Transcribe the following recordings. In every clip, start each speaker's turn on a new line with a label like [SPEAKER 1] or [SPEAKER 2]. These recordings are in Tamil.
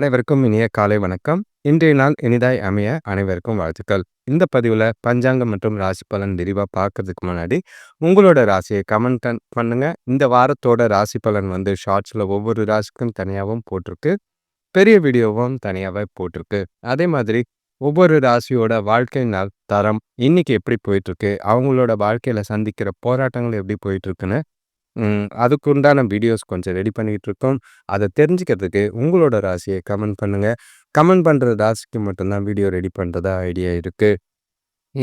[SPEAKER 1] அனைவருக்கும் இனிய காலை வணக்கம் இன்றைய நாள் இனிதாய் அமைய அனைவருக்கும் வாழ்த்துக்கள் இந்த பதிவில் பஞ்சாங்கம் மற்றும் ராசி பலன் விரிவாக பார்க்கறதுக்கு முன்னாடி உங்களோட ராசியை கமெண்ட் பண்ணுங்க இந்த வாரத்தோட ராசி பலன் வந்து ஷார்ட்ஸில் ஒவ்வொரு ராசிக்கும் தனியாகவும் போட்டிருக்கு பெரிய வீடியோவும் தனியாகவே போட்டிருக்கு அதே மாதிரி ஒவ்வொரு ராசியோட வாழ்க்கை நாள் தரம் இன்னைக்கு எப்படி போயிட்டுருக்கு அவங்களோட வாழ்க்கையில் சந்திக்கிற போராட்டங்கள் எப்படி போயிட்டு இருக்குன்னு அதுக்குண்டான வீடியோஸ் கொஞ்சம் ரெடி பண்ணிக்கிட்டு இருக்கோம் அதை தெரிஞ்சுக்கிறதுக்கு உங்களோட ராசியை கமெண்ட் பண்ணுங்கள் கமெண்ட் பண்ணுற ராசிக்கு மட்டும்தான் வீடியோ ரெடி பண்ணுறதா ஐடியா இருக்குது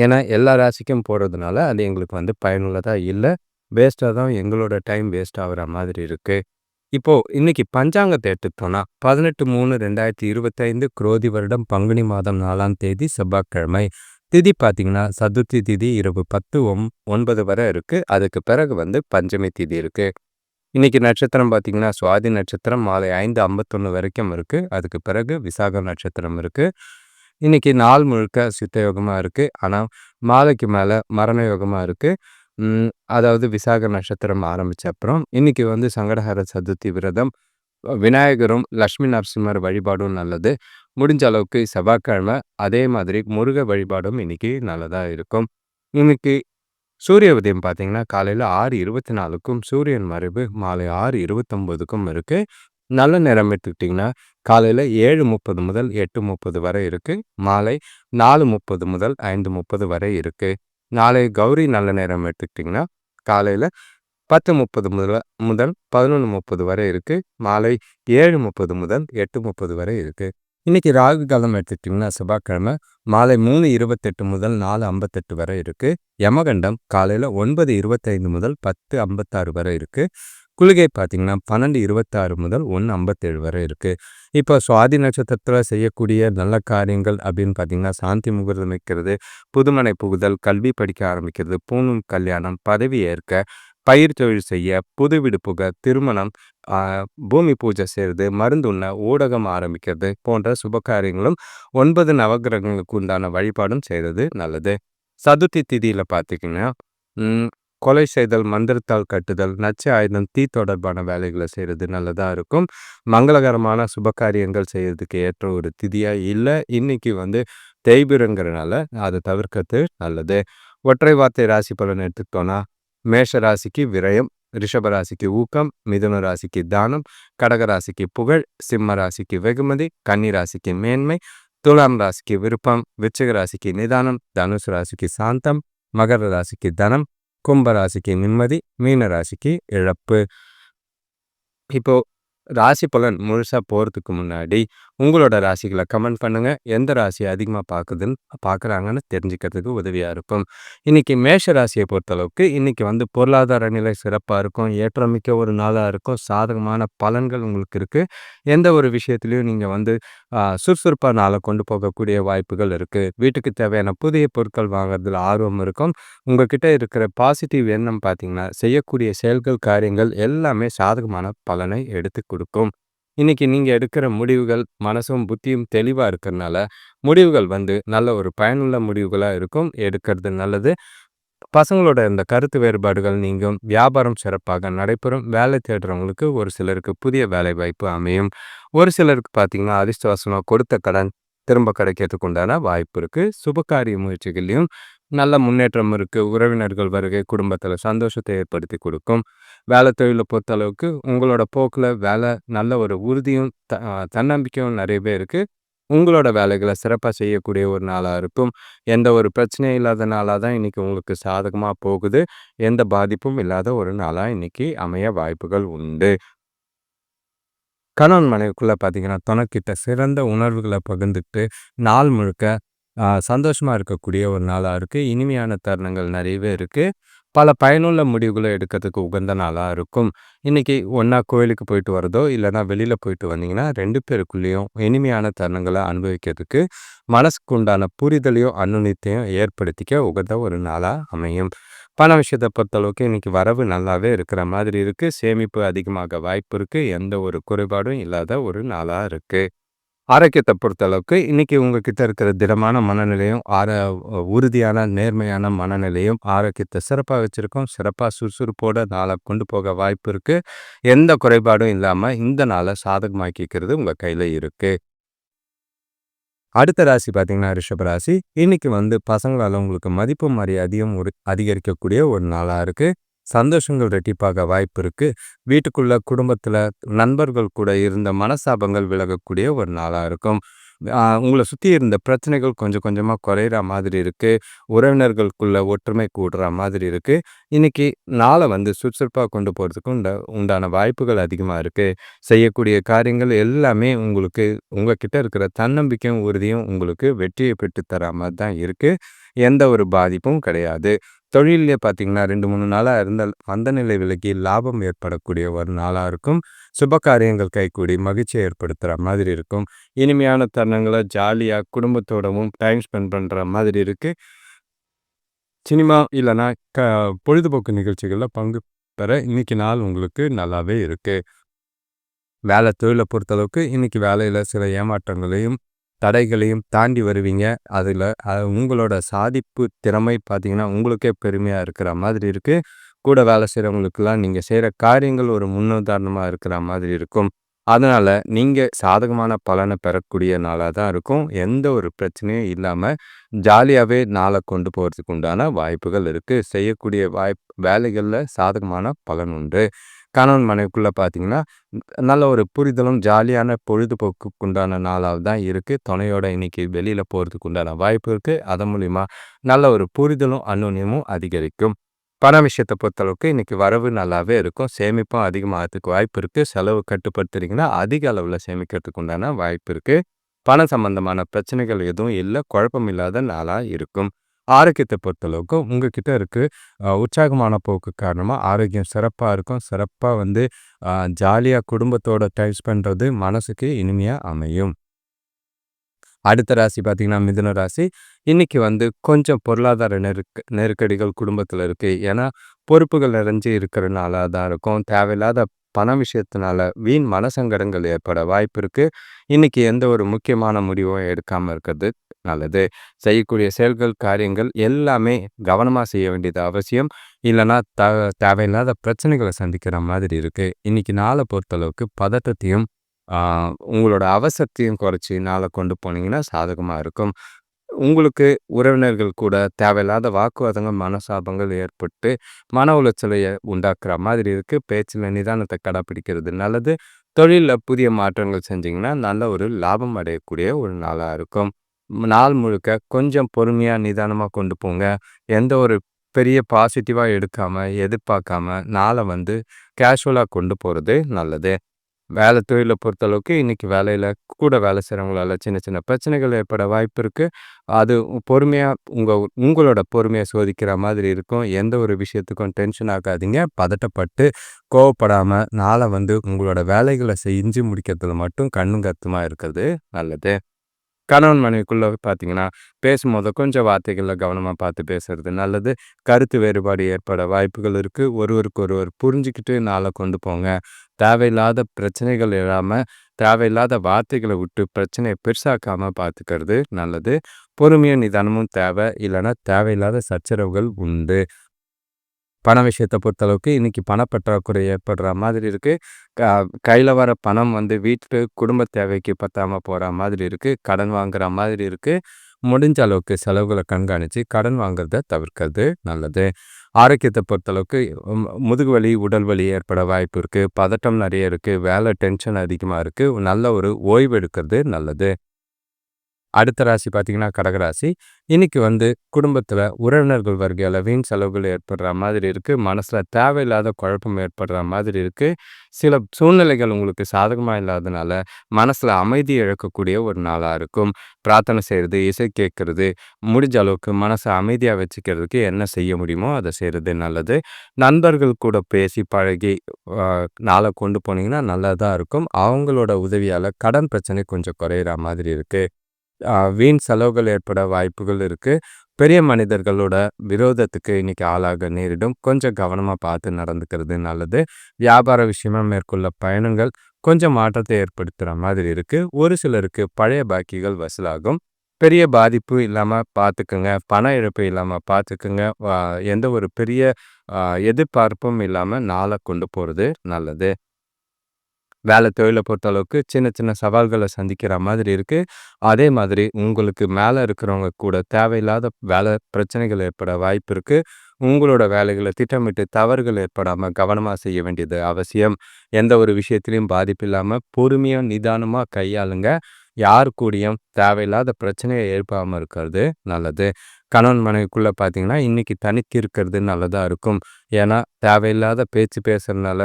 [SPEAKER 1] ஏன்னா எல்லா ராசிக்கும் போகிறதுனால அது எங்களுக்கு வந்து பயனுள்ளதாக இல்லை வேஸ்ட்டாக தான் எங்களோட டைம் வேஸ்ட் ஆகிற மாதிரி இருக்குது இப்போது இன்றைக்கி பஞ்சாங்கத்தை எடுத்துக்கிட்டோன்னா பதினெட்டு மூணு ரெண்டாயிரத்தி இருபத்தைந்து குரோதி வருடம் பங்குனி மாதம் நாலாம் தேதி செவ்வாய்க்கிழமை திதி பார்த்தீங்கன்னா சதுர்த்தி திதி இரவு பத்து ஒம் ஒன்பது வரை இருக்குது அதுக்கு பிறகு வந்து பஞ்சமி திதி இருக்குது இன்றைக்கி நட்சத்திரம் பார்த்தீங்கன்னா சுவாதி நட்சத்திரம் மாலை ஐந்து ஐம்பத்தொன்று வரைக்கும் இருக்குது அதுக்கு பிறகு விசாக நட்சத்திரம் இருக்குது இன்றைக்கி நாள் முழுக்க சித்தயோகமாக இருக்குது ஆனால் மாலைக்கு மேலே மரண யோகமாக இருக்குது அதாவது விசாக நட்சத்திரம் ஆரம்பித்த அப்புறம் இன்றைக்கி வந்து சங்கடஹர சதுர்த்தி விரதம் விநாயகரும் லக்ஷ்மி நரசிம்மர் வழிபாடும் நல்லது முடிஞ்ச அளவுக்கு செவ்வாய்க்கிழமை அதே மாதிரி முருக வழிபாடும் இன்றைக்கி நல்லதாக இருக்கும் இன்றைக்கி சூரிய உதயம் பார்த்தீங்கன்னா காலையில் ஆறு இருபத்தி நாலுக்கும் சூரியன் மறைவு மாலை ஆறு இருபத்தொம்போதுக்கும் இருக்குது நல்ல நேரம் எடுத்துக்கிட்டிங்கன்னா காலையில் ஏழு முப்பது முதல் எட்டு முப்பது வரை இருக்குது மாலை நாலு முப்பது முதல் ஐந்து முப்பது வரை இருக்குது நாளை கௌரி நல்ல நேரம் எடுத்துக்கிட்டிங்கன்னா காலையில் பத்து முப்பது முதல் முதல் பதினொன்று முப்பது வரை இருக்குது மாலை ஏழு முப்பது முதல் எட்டு முப்பது வரை இருக்குது இன்றைக்கி ராகு காலம் எடுத்துக்கிட்டிங்கன்னா செவ்வாய்க்கிழமை மாலை மூணு இருபத்தெட்டு முதல் நாலு ஐம்பத்தெட்டு வரை இருக்குது யமகண்டம் காலையில் ஒன்பது இருபத்தைந்து முதல் பத்து ஐம்பத்தாறு வரை இருக்குது குளிகை பார்த்திங்கன்னா பன்னெண்டு இருபத்தாறு முதல் ஒன்று ஐம்பத்தேழு வரை இருக்குது இப்போ சுவாதி நட்சத்திரத்தில் செய்யக்கூடிய நல்ல காரியங்கள் அப்படின்னு பார்த்திங்கன்னா சாந்தி முகூர்த்தம் வைக்கிறது புதுமனை புகுதல் கல்வி படிக்க ஆரம்பிக்கிறது பூணும் கல்யாணம் பதவி ஏற்க பயிர் தொழில் செய்ய புது விடுப்புக திருமணம் பூமி பூஜை செய்கிறது உண்ண ஊடகம் ஆரம்பிக்கிறது போன்ற சுப காரியங்களும் ஒன்பது நவகிரகங்களுக்கு உண்டான வழிபாடும் செய்கிறது நல்லது சதுர்த்தி திதியில் பார்த்திங்கன்னா கொலை செய்தல் மந்திரத்தால் கட்டுதல் நச்சு ஆயுதம் தீ தொடர்பான வேலைகளை செய்கிறது நல்லதாக இருக்கும் மங்களகரமான சுபகாரியங்கள் செய்கிறதுக்கு ஏற்ற ஒரு திதியாக இல்லை இன்றைக்கி வந்து தேய்பிரங்கிறனால அதை தவிர்க்கிறது நல்லது ஒற்றை வார்த்தை ராசி பலன் எடுத்துக்கிட்டோன்னா மேஷராசிக்கு விரயம் ரிஷபராசிக்கு ஊக்கம் மிதுன ராசிக்கு தானம் கடகராசிக்கு புகழ் சிம்ம ராசிக்கு வெகுமதி கன்னி ராசிக்கு மேன்மை துலாம் ராசிக்கு விருப்பம் விச்சக ராசிக்கு நிதானம் தனுசு ராசிக்கு சாந்தம் மகர ராசிக்கு தனம் கும்ப ராசிக்கு நிம்மதி மீன ராசிக்கு இழப்பு இப்போது ராசி பலன் முழுசாக போகிறதுக்கு முன்னாடி உங்களோட ராசிகளை கமெண்ட் பண்ணுங்கள் எந்த ராசியை அதிகமாக பார்க்குதுன்னு பார்க்குறாங்கன்னு தெரிஞ்சுக்கிறதுக்கு உதவியாக இருக்கும் இன்றைக்கி மேஷ ராசியை பொறுத்தளவுக்கு இன்றைக்கி வந்து பொருளாதார நிலை சிறப்பாக இருக்கும் ஏற்றமிக்க ஒரு நாளாக இருக்கும் சாதகமான பலன்கள் உங்களுக்கு இருக்குது எந்த ஒரு விஷயத்துலையும் நீங்கள் வந்து சுறுசுறுப்பாக நாளை கொண்டு போகக்கூடிய வாய்ப்புகள் இருக்குது வீட்டுக்கு தேவையான புதிய பொருட்கள் வாங்குறதுல ஆர்வம் இருக்கும் உங்ககிட்ட இருக்கிற பாசிட்டிவ் எண்ணம் பார்த்தீங்கன்னா செய்யக்கூடிய செயல்கள் காரியங்கள் எல்லாமே சாதகமான பலனை எடுத்து கொடுக்கும் இன்னைக்கு நீங்கள் எடுக்கிற முடிவுகள் மனசும் புத்தியும் தெளிவாக இருக்கிறதுனால முடிவுகள் வந்து நல்ல ஒரு பயனுள்ள முடிவுகளாக இருக்கும் எடுக்கிறது நல்லது பசங்களோட இந்த கருத்து வேறுபாடுகள் நீங்கும் வியாபாரம் சிறப்பாக நடைபெறும் வேலை தேடுறவங்களுக்கு ஒரு சிலருக்கு புதிய வேலை வாய்ப்பு அமையும் ஒரு சிலருக்கு பார்த்தீங்கன்னா அதிர்ஷ்டவசமாக கொடுத்த கடன் திரும்ப கிடைக்கிறதுக்கு உண்டான வாய்ப்பு இருக்குது சுபகாரிய முயற்சிகள்லையும் நல்ல முன்னேற்றம் இருக்குது உறவினர்கள் வருகை குடும்பத்தில் சந்தோஷத்தை ஏற்படுத்தி கொடுக்கும் வேலை தொழிலை பொறுத்தளவுக்கு உங்களோட போக்கில் வேலை நல்ல ஒரு உறுதியும் த தன்னம்பிக்கையும் பேர் இருக்குது உங்களோட வேலைகளை சிறப்பாக செய்யக்கூடிய ஒரு நாளாக இருக்கும் எந்த ஒரு பிரச்சனையும் இல்லாத நாளாக தான் இன்றைக்கி உங்களுக்கு சாதகமாக போகுது எந்த பாதிப்பும் இல்லாத ஒரு நாளாக இன்றைக்கி அமைய வாய்ப்புகள் உண்டு கணவன் மனைவிக்குள்ளே பார்த்தீங்கன்னா தனக்கிட்ட சிறந்த உணர்வுகளை பகிர்ந்துட்டு நாள் முழுக்க சந்தோஷமாக இருக்கக்கூடிய ஒரு நாளாக இருக்குது இனிமையான தருணங்கள் நிறையவே இருக்குது பல பயனுள்ள முடிவுகளை எடுக்கிறதுக்கு உகந்த நாளாக இருக்கும் இன்றைக்கி ஒன்றா கோயிலுக்கு போயிட்டு வரதோ இல்லைனா வெளியில் போயிட்டு வந்தீங்கன்னா ரெண்டு பேருக்குள்ளேயும் இனிமையான தருணங்களை அனுபவிக்கிறதுக்கு மனசுக்கு உண்டான புரிதலையும் அனுநித்தையும் ஏற்படுத்திக்க உகந்த ஒரு நாளாக அமையும் பண விஷயத்தை பொறுத்தளவுக்கு இன்றைக்கி வரவு நல்லாவே இருக்கிற மாதிரி இருக்குது சேமிப்பு அதிகமாக வாய்ப்பு இருக்குது எந்த ஒரு குறைபாடும் இல்லாத ஒரு நாளாக இருக்குது ஆரோக்கியத்தை பொறுத்தளவுக்கு இன்றைக்கி உங்ககிட்ட இருக்கிற திடமான மனநிலையும் ஆர உறுதியான நேர்மையான மனநிலையும் ஆரோக்கியத்தை சிறப்பாக வச்சுருக்கோம் சிறப்பாக சுறுசுறுப்போடு நாளை கொண்டு போக வாய்ப்பு இருக்குது எந்த குறைபாடும் இல்லாமல் இந்த நாளை சாதகமாக்கிக்கிறது உங்கள் கையில் இருக்குது அடுத்த ராசி பார்த்தீங்கன்னா ரிஷபராசி இன்றைக்கி வந்து பசங்களால் உங்களுக்கு மதிப்பு மரியாதையும் ஒரு அதிகரிக்கக்கூடிய ஒரு நாளாக இருக்குது சந்தோஷங்கள் ரெட்டிப்பாக வாய்ப்பு இருக்குது வீட்டுக்குள்ள குடும்பத்தில் நண்பர்கள் கூட இருந்த மனசாபங்கள் விலகக்கூடிய ஒரு நாளாக இருக்கும் உங்களை சுற்றி இருந்த பிரச்சனைகள் கொஞ்சம் கொஞ்சமாக குறையிற மாதிரி இருக்குது உறவினர்களுக்குள்ள ஒற்றுமை கூடுற மாதிரி இருக்குது இன்றைக்கி நாளை வந்து சுறுசுறுப்பாக கொண்டு போகிறதுக்கு உண்ட உண்டான வாய்ப்புகள் அதிகமாக இருக்குது செய்யக்கூடிய காரியங்கள் எல்லாமே உங்களுக்கு உங்ககிட்ட இருக்கிற தன்னம்பிக்கையும் உறுதியும் உங்களுக்கு வெற்றியை பெற்றுத்தர மாதிரி தான் இருக்குது எந்த ஒரு பாதிப்பும் கிடையாது தொழிலே பார்த்திங்கன்னா ரெண்டு மூணு நாளாக இருந்த அந்த நிலை விலைக்கு லாபம் ஏற்படக்கூடிய ஒரு நாளாக இருக்கும் சுப காரியங்கள் கைக்கூடி மகிழ்ச்சியை ஏற்படுத்துகிற மாதிரி இருக்கும் இனிமையான தருணங்களை ஜாலியாக குடும்பத்தோடவும் டைம் ஸ்பெண்ட் பண்ணுற மாதிரி இருக்குது சினிமா இல்லைன்னா க பொழுதுபோக்கு நிகழ்ச்சிகளில் பங்கு பெற இன்றைக்கி நாள் உங்களுக்கு நல்லாவே இருக்குது வேலை தொழிலை பொறுத்தளவுக்கு இன்றைக்கி வேலையில் சில ஏமாற்றங்களையும் தடைகளையும் தாண்டி வருவீங்க அதில் உங்களோட சாதிப்பு திறமை பார்த்திங்கன்னா உங்களுக்கே பெருமையாக இருக்கிற மாதிரி இருக்குது கூட வேலை செய்கிறவங்களுக்கெல்லாம் நீங்கள் செய்கிற காரியங்கள் ஒரு முன்னுதாரணமாக இருக்கிற மாதிரி இருக்கும் அதனால் நீங்கள் சாதகமான பலனை பெறக்கூடிய நாளாக தான் இருக்கும் எந்த ஒரு பிரச்சனையும் இல்லாமல் ஜாலியாகவே நாளை கொண்டு போகிறதுக்கு உண்டான வாய்ப்புகள் இருக்குது செய்யக்கூடிய வாய்ப் வேலைகளில் சாதகமான பலன் உண்டு கணவன் மனைவிக்குள்ளே பார்த்தீங்கன்னா நல்ல ஒரு புரிதலும் ஜாலியான பொழுதுபோக்குக்கு உண்டான நாளாக தான் இருக்குது துணையோட இன்றைக்கி வெளியில் போகிறதுக்கு உண்டான வாய்ப்பு இருக்குது அதன் மூலிமா நல்ல ஒரு புரிதலும் அந்நுன்யமும் அதிகரிக்கும் பண விஷயத்தை பொறுத்தளவுக்கு இன்றைக்கி வரவு நல்லாவே இருக்கும் சேமிப்பும் அதிகமாகிறதுக்கு வாய்ப்பு இருக்குது செலவு கட்டுப்படுத்துறீங்கன்னா அதிக அளவில் சேமிக்கிறதுக்கு உண்டான வாய்ப்பு இருக்குது பணம் சம்பந்தமான பிரச்சனைகள் எதுவும் இல்லை குழப்பம் இல்லாத நாளாக இருக்கும் ஆரோக்கியத்தை பொறுத்தளவுக்கு உங்ககிட்ட இருக்குது உற்சாகமான போக்கு காரணமாக ஆரோக்கியம் சிறப்பாக இருக்கும் சிறப்பாக வந்து ஜாலியாக குடும்பத்தோட டைம் பண்ணுறது மனசுக்கு இனிமையாக அமையும் அடுத்த ராசி பார்த்திங்கன்னா மிதுன ராசி இன்றைக்கி வந்து கொஞ்சம் பொருளாதார நெருக்க நெருக்கடிகள் குடும்பத்தில் இருக்குது ஏன்னா பொறுப்புகள் நிறைஞ்சு இருக்கிறனால தான் இருக்கும் தேவையில்லாத பண விஷயத்தினால வீண் மனசங்கடங்கள் ஏற்பட வாய்ப்பு இருக்குது இன்றைக்கி எந்த ஒரு முக்கியமான முடிவும் எடுக்காமல் இருக்கிறது நல்லது செய்யக்கூடிய செயல்கள் காரியங்கள் எல்லாமே கவனமாக செய்ய வேண்டியது அவசியம் இல்லைன்னா த தேவையில்லாத பிரச்சனைகளை சந்திக்கிற மாதிரி இருக்குது இன்றைக்கி நாளை பொறுத்தளவுக்கு பதட்டத்தையும் உங்களோட அவசரத்தையும் குறைச்சி நாளை கொண்டு போனீங்கன்னா சாதகமாக இருக்கும் உங்களுக்கு உறவினர்கள் கூட தேவையில்லாத வாக்குவாதங்கள் மனசாபங்கள் ஏற்பட்டு மன உளைச்சலையை உண்டாக்குற மாதிரி இருக்குது பேச்சில் நிதானத்தை கடைப்பிடிக்கிறது நல்லது தொழிலில் புதிய மாற்றங்கள் செஞ்சிங்கன்னா நல்ல ஒரு லாபம் அடையக்கூடிய ஒரு நாளாக இருக்கும் நாள் முழுக்க கொஞ்சம் பொறுமையாக நிதானமாக கொண்டு போங்க எந்த ஒரு பெரிய பாசிட்டிவாக எடுக்காமல் எதிர்பார்க்காம நாளை வந்து கேஷுவலாக கொண்டு போகிறது நல்லது வேலை தொழிலை பொறுத்தளவுக்கு இன்றைக்கி வேலையில் கூட வேலை செய்கிறவங்களால சின்ன சின்ன பிரச்சனைகள் ஏற்பட வாய்ப்பு இருக்குது அது பொறுமையாக உங்கள் உங்களோட பொறுமையை சோதிக்கிற மாதிரி இருக்கும் எந்த ஒரு விஷயத்துக்கும் டென்ஷன் ஆகாதீங்க பதட்டப்பட்டு கோவப்படாமல் நாளை வந்து உங்களோட வேலைகளை செஞ்சு முடிக்கிறதுல மட்டும் கண்ணும் கத்துமாக இருக்கிறது நல்லது கணவன் மனைவிக்குள்ளே பார்த்தீங்கன்னா பேசும்போது கொஞ்சம் வார்த்தைகளில் கவனமாக பார்த்து பேசுறது நல்லது கருத்து வேறுபாடு ஏற்பட வாய்ப்புகள் இருக்குது ஒருவருக்கு ஒருவர் புரிஞ்சுக்கிட்டு நாளை கொண்டு போங்க தேவையில்லாத பிரச்சனைகள் இல்லாமல் தேவையில்லாத வார்த்தைகளை விட்டு பிரச்சனையை பெருசாக்காமல் பார்த்துக்கிறது நல்லது பொறுமையும் நிதானமும் தேவை இல்லைன்னா தேவையில்லாத சச்சரவுகள் உண்டு பண விஷயத்தை பொறுத்தளவுக்கு இன்றைக்கி பணப்பற்றாக்குறை ஏற்படுற மாதிரி இருக்குது கையில் வர பணம் வந்து வீட்டு குடும்ப தேவைக்கு பற்றாமல் போகிற மாதிரி இருக்குது கடன் வாங்குகிற மாதிரி இருக்குது முடிஞ்ச அளவுக்கு செலவுகளை கண்காணித்து கடன் வாங்குறத தவிர்க்கிறது நல்லது ஆரோக்கியத்தை பொறுத்தளவுக்கு முதுகு வலி உடல் வலி ஏற்பட வாய்ப்பு இருக்குது பதட்டம் நிறைய இருக்குது வேலை டென்ஷன் அதிகமாக இருக்குது நல்ல ஒரு ஓய்வு எடுக்கிறது நல்லது அடுத்த ராசி பார்த்தீங்கன்னா கடகராசி இன்றைக்கி வந்து குடும்பத்தில் உறவினர்கள் வருகையில் வீண் செலவுகள் ஏற்படுற மாதிரி இருக்குது மனசில் தேவையில்லாத குழப்பம் ஏற்படுற மாதிரி இருக்குது சில சூழ்நிலைகள் உங்களுக்கு சாதகமாக இல்லாததுனால மனசில் அமைதி இழக்கக்கூடிய ஒரு நாளாக இருக்கும் பிரார்த்தனை செய்கிறது இசை கேட்குறது முடிஞ்ச அளவுக்கு மனசை அமைதியாக வச்சுக்கிறதுக்கு என்ன செய்ய முடியுமோ அதை செய்கிறது நல்லது நண்பர்கள் கூட பேசி பழகி நாளை கொண்டு போனீங்கன்னா நல்லதாக இருக்கும் அவங்களோட உதவியால் கடன் பிரச்சனை கொஞ்சம் குறையிற மாதிரி இருக்குது வீண் செலவுகள் ஏற்பட வாய்ப்புகள் இருக்குது பெரிய மனிதர்களோட விரோதத்துக்கு இன்னைக்கு ஆளாக நேரிடும் கொஞ்சம் கவனமாக பார்த்து நடந்துக்கிறது நல்லது வியாபார விஷயமா மேற்கொள்ள பயணங்கள் கொஞ்சம் மாற்றத்தை ஏற்படுத்துகிற மாதிரி இருக்குது ஒரு சிலருக்கு பழைய பாக்கிகள் வசூலாகும் பெரிய பாதிப்பு இல்லாமல் பார்த்துக்குங்க பண இழப்பு இல்லாமல் பார்த்துக்குங்க எந்த ஒரு பெரிய எதிர்பார்ப்பும் இல்லாமல் நாளை கொண்டு போகிறது நல்லது வேலை தொழிலை பொறுத்த அளவுக்கு சின்ன சின்ன சவால்களை சந்திக்கிற மாதிரி இருக்குது அதே மாதிரி உங்களுக்கு மேலே இருக்கிறவங்க கூட தேவையில்லாத வேலை பிரச்சனைகள் ஏற்பட வாய்ப்பு இருக்குது உங்களோட வேலைகளை திட்டமிட்டு தவறுகள் ஏற்படாமல் கவனமாக செய்ய வேண்டியது அவசியம் எந்த ஒரு விஷயத்திலையும் பாதிப்பு இல்லாமல் பொறுமையாக நிதானமாக கையாளுங்க யார் கூடயும் தேவையில்லாத பிரச்சனையை ஏற்பாமல் இருக்கிறது நல்லது கணவன் மனைவிக்குள்ளே பார்த்தீங்கன்னா இன்றைக்கி தனித்து இருக்கிறது நல்லதாக இருக்கும் ஏன்னா தேவையில்லாத பேச்சு பேசுகிறதுனால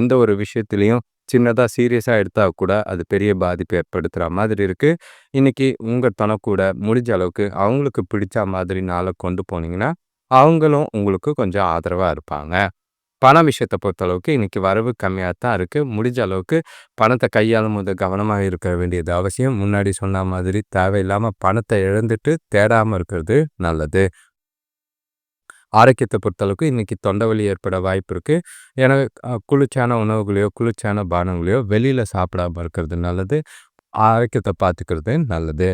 [SPEAKER 1] எந்த ஒரு விஷயத்துலேயும் சின்னதாக சீரியஸாக எடுத்தால் கூட அது பெரிய பாதிப்பு ஏற்படுத்துகிற மாதிரி இருக்குது இன்றைக்கி உங்கள் தனக்கூட முடிஞ்ச அளவுக்கு அவங்களுக்கு பிடிச்ச மாதிரி நாளை கொண்டு போனீங்கன்னா அவங்களும் உங்களுக்கு கொஞ்சம் ஆதரவாக இருப்பாங்க பண விஷயத்தை பொறுத்த அளவுக்கு இன்றைக்கி வரவு கம்மியாக தான் இருக்குது முடிஞ்ச அளவுக்கு பணத்தை கையாளும் போது கவனமாக இருக்க வேண்டியது அவசியம் முன்னாடி சொன்ன மாதிரி தேவையில்லாமல் பணத்தை இழந்துட்டு தேடாமல் இருக்கிறது நல்லது ஆரோக்கியத்தை பொறுத்தளவுக்கு இன்றைக்கி தொண்டவழி ஏற்பட வாய்ப்பு இருக்குது ஏன்னா குளிர்ச்சியான உணவுகளையோ குளிர்ச்சியான பானங்களையோ வெளியில் சாப்பிடாமல் இருக்கிறது நல்லது ஆரோக்கியத்தை பார்த்துக்கிறது நல்லது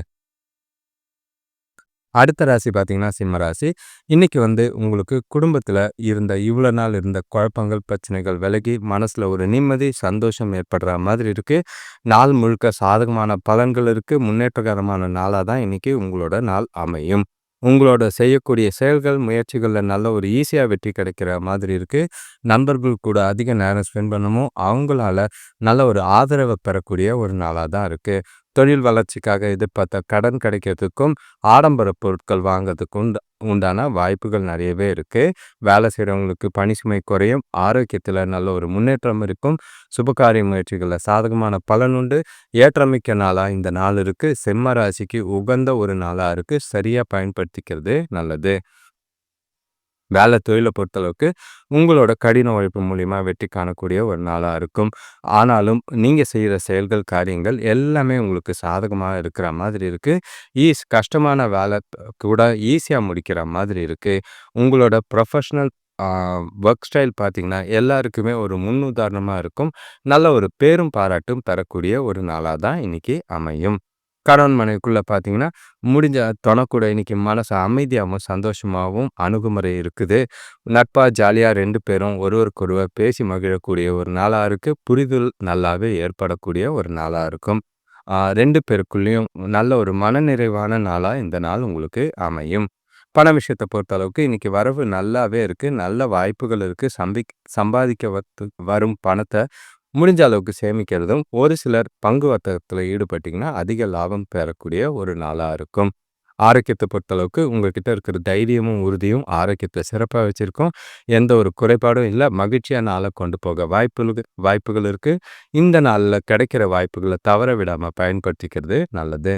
[SPEAKER 1] அடுத்த ராசி பார்த்தீங்கன்னா சிம்ம ராசி இன்றைக்கி வந்து உங்களுக்கு குடும்பத்தில் இருந்த இவ்வளோ நாள் இருந்த குழப்பங்கள் பிரச்சனைகள் விலகி மனசில் ஒரு நிம்மதி சந்தோஷம் ஏற்படுற மாதிரி இருக்குது நாள் முழுக்க சாதகமான பலன்கள் இருக்குது முன்னேற்றகரமான நாளாக தான் இன்றைக்கி உங்களோட நாள் அமையும் உங்களோட செய்யக்கூடிய செயல்கள் முயற்சிகளில் நல்ல ஒரு ஈஸியாக வெற்றி கிடைக்கிற மாதிரி இருக்குது நண்பர்கள் கூட அதிக நேரம் ஸ்பெண்ட் பண்ணமோ அவங்களால நல்ல ஒரு ஆதரவை பெறக்கூடிய ஒரு நாளாக தான் இருக்குது தொழில் வளர்ச்சிக்காக எதிர்பார்த்த கடன் கிடைக்கிறதுக்கும் ஆடம்பர பொருட்கள் வாங்கிறதுக்கும் உண்டான வாய்ப்புகள் நிறையவே இருக்குது வேலை செய்கிறவங்களுக்கு பணி சுமை குறையும் ஆரோக்கியத்தில் நல்ல ஒரு முன்னேற்றம் இருக்கும் சுபகாரிய முயற்சிகளில் சாதகமான பலன் உண்டு ஏற்றமிக்க நாளாக இந்த நாள் இருக்குது சிம்ம ராசிக்கு உகந்த ஒரு நாளாக இருக்குது சரியாக பயன்படுத்திக்கிறது நல்லது வேலை தொழிலை பொறுத்தளவுக்கு உங்களோட கடின உழைப்பு மூலிமா வெற்றி காணக்கூடிய ஒரு நாளாக இருக்கும் ஆனாலும் நீங்கள் செய்கிற செயல்கள் காரியங்கள் எல்லாமே உங்களுக்கு சாதகமாக இருக்கிற மாதிரி இருக்குது ஈஸ் கஷ்டமான வேலை கூட ஈஸியாக முடிக்கிற மாதிரி இருக்குது உங்களோட ப்ரொஃபஷ்னல் ஒர்க் ஸ்டைல் பார்த்திங்கன்னா எல்லாருக்குமே ஒரு முன்னுதாரணமாக இருக்கும் நல்ல ஒரு பேரும் பாராட்டும் தரக்கூடிய ஒரு நாளாக தான் இன்றைக்கி அமையும் கணவன் மனைவிக்குள்ளே பார்த்தீங்கன்னா முடிஞ்ச தொணக்கூட இன்றைக்கி மனசு அமைதியாகவும் சந்தோஷமாகவும் அணுகுமுறை இருக்குது நட்பாக ஜாலியாக ரெண்டு பேரும் ஒருவருக்கொருவர் பேசி மகிழக்கூடிய ஒரு நாளாக இருக்குது புரிதல் நல்லாவே ஏற்படக்கூடிய ஒரு நாளாக இருக்கும் ரெண்டு பேருக்குள்ளேயும் நல்ல ஒரு மனநிறைவான நாளாக இந்த நாள் உங்களுக்கு அமையும் பண விஷயத்தை பொறுத்த அளவுக்கு இன்றைக்கி வரவு நல்லாவே இருக்குது நல்ல வாய்ப்புகள் இருக்குது சம்பி சம்பாதிக்க வரும் பணத்தை முடிஞ்ச அளவுக்கு சேமிக்கிறதும் ஒரு சிலர் பங்கு வர்த்தகத்தில் ஈடுபட்டிங்கன்னா அதிக லாபம் பெறக்கூடிய ஒரு நாளாக இருக்கும் ஆரோக்கியத்தை பொறுத்தளவுக்கு உங்ககிட்ட இருக்கிற தைரியமும் உறுதியும் ஆரோக்கியத்தை சிறப்பாக வச்சுருக்கோம் எந்த ஒரு குறைபாடும் இல்லை மகிழ்ச்சியாக நாளை கொண்டு போக வாய்ப்பு வாய்ப்புகள் இருக்குது இந்த நாளில் கிடைக்கிற வாய்ப்புகளை தவற விடாமல் பயன்படுத்திக்கிறது நல்லது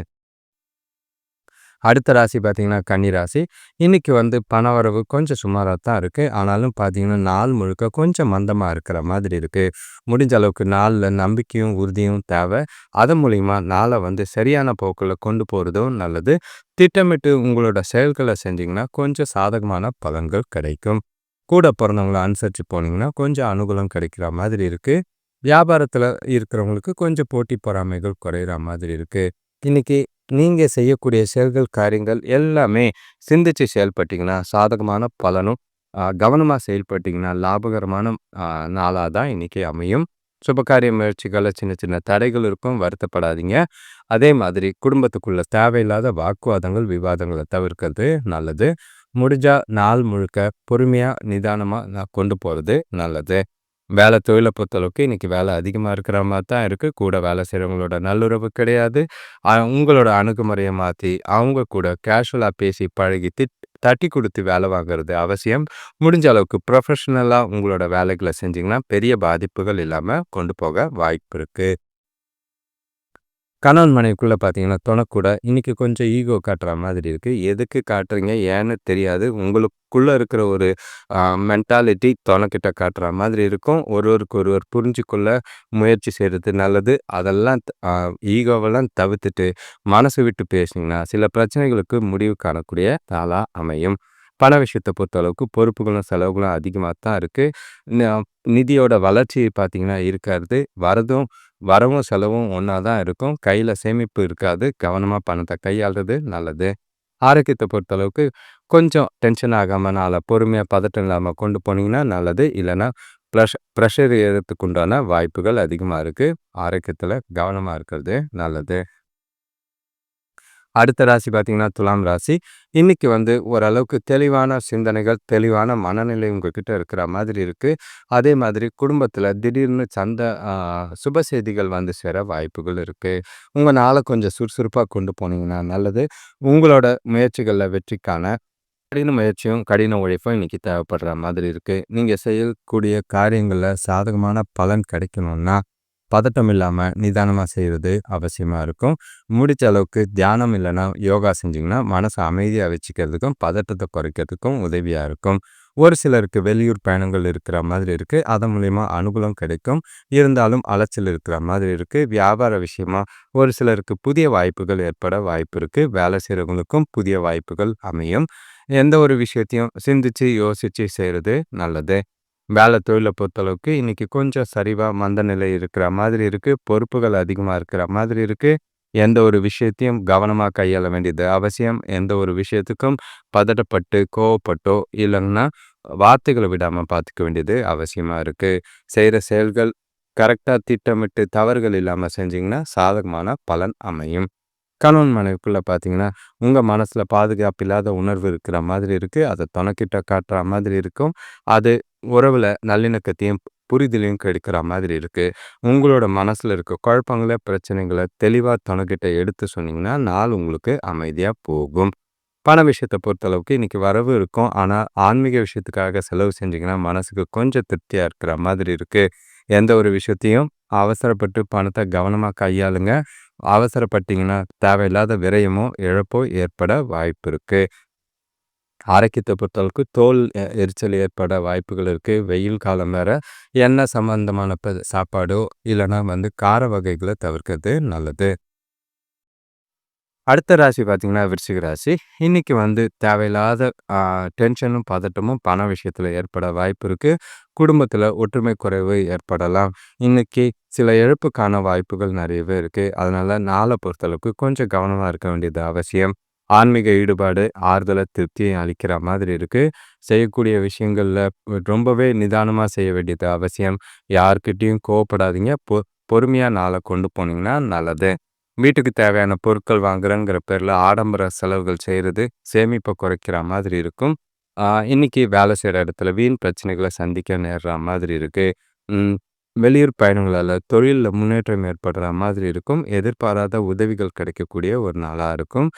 [SPEAKER 1] அடுத்த ராசி பார்த்திங்கன்னா கன்னி ராசி இன்றைக்கி வந்து பணவரவு கொஞ்சம் சுமாராக தான் இருக்குது ஆனாலும் பார்த்திங்கன்னா நாள் முழுக்க கொஞ்சம் மந்தமாக இருக்கிற மாதிரி இருக்குது முடிஞ்ச அளவுக்கு நாளில் நம்பிக்கையும் உறுதியும் தேவை அதன் மூலிமா நாளை வந்து சரியான போக்கில் கொண்டு போகிறதும் நல்லது திட்டமிட்டு உங்களோட செயல்களை செஞ்சிங்கன்னா கொஞ்சம் சாதகமான பலன்கள் கிடைக்கும் கூட பிறந்தவங்களை அனுசரித்து போனீங்கன்னா கொஞ்சம் அனுகூலம் கிடைக்கிற மாதிரி இருக்குது வியாபாரத்தில் இருக்கிறவங்களுக்கு கொஞ்சம் போட்டி பொறாமைகள் குறையிற மாதிரி இருக்குது இன்றைக்கி நீங்கள் செய்யக்கூடிய செயல்கள் காரியங்கள் எல்லாமே சிந்திச்சு செயல்பட்டிங்கன்னா சாதகமான பலனும் கவனமாக செயல்பட்டிங்கன்னா லாபகரமான நாளாக தான் இன்றைக்கி அமையும் சுபகாரிய முயற்சிகளில் சின்ன சின்ன தடைகள் இருக்கும் வருத்தப்படாதீங்க அதே மாதிரி குடும்பத்துக்குள்ளே தேவையில்லாத வாக்குவாதங்கள் விவாதங்களை தவிர்க்கிறது நல்லது முடிஞ்சால் நாள் முழுக்க பொறுமையாக நிதானமாக நான் கொண்டு போகிறது நல்லது வேலை தொழிலை பொறுத்தளவுக்கு இன்றைக்கி வேலை அதிகமாக இருக்கிற மாதிரி தான் இருக்குது கூட வேலை செய்கிறவங்களோட நல்லுறவு கிடையாது அவங்களோட அணுகுமுறையை மாற்றி அவங்க கூட கேஷுவலாக பேசி பழகி தட்டி கொடுத்து வேலை வாங்குறது அவசியம் முடிஞ்ச அளவுக்கு ப்ரொஃபஷ்னலாக உங்களோட வேலைகளை செஞ்சிங்கன்னா பெரிய பாதிப்புகள் இல்லாமல் கொண்டு போக வாய்ப்பு இருக்குது கணவன் மனைவிக்குள்ளே பார்த்தீங்கன்னா துணக்கூட இன்றைக்கி கொஞ்சம் ஈகோ காட்டுற மாதிரி இருக்குது எதுக்கு காட்டுறீங்க ஏன்னு தெரியாது உங்களுக்குள்ளே இருக்கிற ஒரு மென்டாலிட்டி தொணக்கிட்ட காட்டுற மாதிரி இருக்கும் ஒருவருக்கு ஒருவர் புரிஞ்சுக்கொள்ள முயற்சி செய்கிறது நல்லது அதெல்லாம் ஈகோவெல்லாம் தவிர்த்துட்டு மனசு விட்டு பேசுனீங்கன்னா சில பிரச்சனைகளுக்கு முடிவு காணக்கூடிய தாளாக அமையும் பண விஷயத்தை பொறுத்தளவுக்கு பொறுப்புகளும் செலவுகளும் அதிகமாக தான் இருக்குது நிதியோட வளர்ச்சி பார்த்திங்கன்னா இருக்கிறது வரதும் வரவும் செலவும் ஒன்றா தான் இருக்கும் கையில் சேமிப்பு இருக்காது கவனமாக பணத்தை கையாளுறது நல்லது ஆரோக்கியத்தை பொறுத்தளவுக்கு கொஞ்சம் டென்ஷன் ஆகாமல் நாளை பொறுமையாக பதட்டம் இல்லாமல் கொண்டு போனீங்கன்னா நல்லது இல்லைன்னா ப்ரெஷ் ப்ரெஷர் ஏறத்துக்கு உண்டான வாய்ப்புகள் அதிகமாக இருக்குது ஆரோக்கியத்தில் கவனமாக இருக்கிறது நல்லது அடுத்த ராசி பார்த்தீங்கன்னா துலாம் ராசி இன்றைக்கி வந்து ஓரளவுக்கு தெளிவான சிந்தனைகள் தெளிவான மனநிலை உங்ககிட்ட இருக்கிற மாதிரி இருக்குது அதே மாதிரி குடும்பத்தில் திடீர்னு சந்த சுப செய்திகள் வந்து சேர வாய்ப்புகள் இருக்குது உங்கள் நாளை கொஞ்சம் சுறுசுறுப்பாக கொண்டு போனீங்கன்னா நல்லது உங்களோட முயற்சிகளில் வெற்றிக்கான கடின முயற்சியும் கடின உழைப்பும் இன்றைக்கி தேவைப்படுற மாதிரி இருக்குது நீங்கள் செய்யக்கூடிய காரியங்களில் சாதகமான பலன் கிடைக்கணும்னா பதட்டம் இல்லாமல் நிதானமாக செய்கிறது அவசியமாக இருக்கும் முடிச்ச அளவுக்கு தியானம் இல்லைன்னா யோகா செஞ்சிங்கன்னா மனசை அமைதியாக வச்சுக்கிறதுக்கும் பதட்டத்தை குறைக்கிறதுக்கும் உதவியாக இருக்கும் ஒரு சிலருக்கு வெளியூர் பயணங்கள் இருக்கிற மாதிரி இருக்குது அதன் மூலிமா அனுகூலம் கிடைக்கும் இருந்தாலும் அலைச்சல் இருக்கிற மாதிரி இருக்குது வியாபார விஷயமா ஒரு சிலருக்கு புதிய வாய்ப்புகள் ஏற்பட வாய்ப்பு இருக்குது வேலை செய்கிறவங்களுக்கும் புதிய வாய்ப்புகள் அமையும் எந்த ஒரு விஷயத்தையும் சிந்திச்சு யோசித்து செய்கிறது நல்லது வேலை தொழிலை பொறுத்தளவுக்கு இன்றைக்கி கொஞ்சம் சரிவாக மந்த நிலை இருக்கிற மாதிரி இருக்குது பொறுப்புகள் அதிகமாக இருக்கிற மாதிரி இருக்குது எந்த ஒரு விஷயத்தையும் கவனமாக கையாள வேண்டியது அவசியம் எந்த ஒரு விஷயத்துக்கும் பதட்டப்பட்டு கோவப்பட்டோ இல்லைன்னா வார்த்தைகளை விடாமல் பார்த்துக்க வேண்டியது அவசியமாக இருக்குது செய்கிற செயல்கள் கரெக்டாக திட்டமிட்டு தவறுகள் இல்லாமல் செஞ்சிங்கன்னா சாதகமான பலன் அமையும் கணவன் மனைவிக்குள்ளே பார்த்தீங்கன்னா உங்கள் மனசில் பாதுகாப்பு இல்லாத உணர்வு இருக்கிற மாதிரி இருக்குது அதை துணக்கிட்ட காட்டுற மாதிரி இருக்கும் அது உறவில் நல்லிணக்கத்தையும் புரிதலையும் கெடுக்கிற மாதிரி இருக்குது உங்களோட மனசில் இருக்க குழப்பங்களை பிரச்சனைகளை தெளிவாக தனக்கிட்ட எடுத்து சொன்னீங்கன்னா நாள் உங்களுக்கு அமைதியாக போகும் பண விஷயத்தை பொறுத்தளவுக்கு இன்றைக்கி வரவு இருக்கும் ஆனால் ஆன்மீக விஷயத்துக்காக செலவு செஞ்சிங்கன்னா மனசுக்கு கொஞ்சம் திருப்தியாக இருக்கிற மாதிரி இருக்குது எந்த ஒரு விஷயத்தையும் அவசரப்பட்டு பணத்தை கவனமாக கையாளுங்க அவசரப்பட்டீங்கன்னா தேவையில்லாத விரயமோ இழப்போ ஏற்பட வாய்ப்பு இருக்குது ஆரோக்கியத்தை பொறுத்தளவுக்கு தோல் எரிச்சல் ஏற்பட வாய்ப்புகள் இருக்குது வெயில் காலம் வேறு எண்ணெய் சம்மந்தமான சாப்பாடோ இல்லைனா வந்து கார வகைகளை தவிர்க்கிறது நல்லது அடுத்த ராசி பார்த்திங்கன்னா விருச்சிக ராசி இன்றைக்கி வந்து தேவையில்லாத டென்ஷனும் பதட்டமும் பண விஷயத்தில் ஏற்பட வாய்ப்பு இருக்குது குடும்பத்தில் ஒற்றுமை குறைவு ஏற்படலாம் இன்றைக்கி சில இழப்புக்கான வாய்ப்புகள் நிறையவே இருக்குது அதனால் நாளை பொறுத்தளவுக்கு கொஞ்சம் கவனமாக இருக்க வேண்டியது அவசியம் ஆன்மீக ஈடுபாடு ஆறுதலை திருப்தியை அளிக்கிற மாதிரி இருக்குது செய்யக்கூடிய விஷயங்களில் ரொம்பவே நிதானமாக செய்ய வேண்டியது அவசியம் யார்கிட்டேயும் கோவப்படாதீங்க பொ பொறுமையாக நாளை கொண்டு போனீங்கன்னா நல்லது வீட்டுக்கு தேவையான பொருட்கள் வாங்குறேங்கிற பேரில் ஆடம்பர செலவுகள் செய்கிறது சேமிப்பை குறைக்கிற மாதிரி இருக்கும் இன்றைக்கி வேலை செய்கிற இடத்துல வீண் பிரச்சனைகளை சந்திக்க நேர்ற மாதிரி இருக்குது வெளியூர் பயணங்களால் தொழிலில் முன்னேற்றம் ஏற்படுற மாதிரி இருக்கும் எதிர்பாராத உதவிகள் கிடைக்கக்கூடிய ஒரு நாளாக இருக்கும்